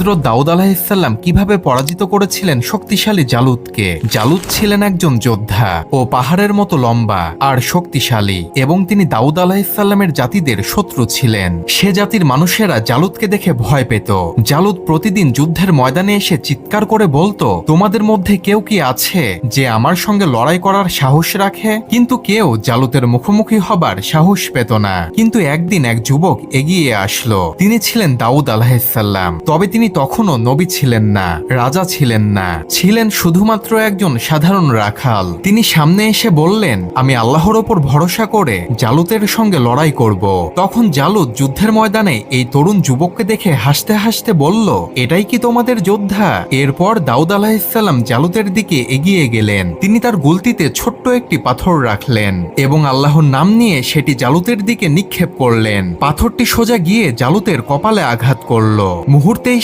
হজরত দাউদ আলাহিসাল্লাম কীভাবে পরাজিত করেছিলেন শক্তিশালী জালুদকে? জালুদ ছিলেন একজন যোদ্ধা ও পাহাড়ের মতো লম্বা আর শক্তিশালী এবং তিনি দাউদ আলাহিসাল্লামের জাতিদের শত্রু ছিলেন। সে জাতির মানুষেরা জালুদকে দেখে ভয় পেত। জালুদ প্রতিদিন যুদ্ধের ময়দানে এসে চিৎকার করে বলতো, তোমাদের মধ্যে কেউ কি আছে যে আমার সঙ্গে লড়াই করার সাহস রাখে? কিন্তু কেউ জালুতের মুখোমুখি হবার সাহস পেত না। কিন্তু একদিন এক যুবক এগিয়ে আসলো। তিনি ছিলেন দাউদ আলাহিসাল্লাম তবে তিনি তখনও নবী ছিলেন না, রাজা ছিলেন না। ছিলেন শুধুমাত্র একজন সাধারণ রাখাল। তিনি সামনে এসে বললেন, আমি আল্লাহর ওপর ভরসা করে জালুতের সঙ্গে লড়াই করব। তখন জালুত যুদ্ধের ময়দানে এই তরুণ যুবককে দেখে হাসতে হাসতে বলল, এটাই কি তোমাদের যোদ্ধা? এরপর দাউদ আলাহিসাল্লাম জালুতের দিকে এগিয়ে গেলেন। তিনি তার গুলতিতে ছোট্ট একটি পাথর রাখলেন এবং আল্লাহর নাম নিয়ে সেটি জালুতের দিকে নিক্ষেপ করলেন। পাথরটি সোজা গিয়ে জালুতের কপালে আঘাত করল। মুহূর্তেই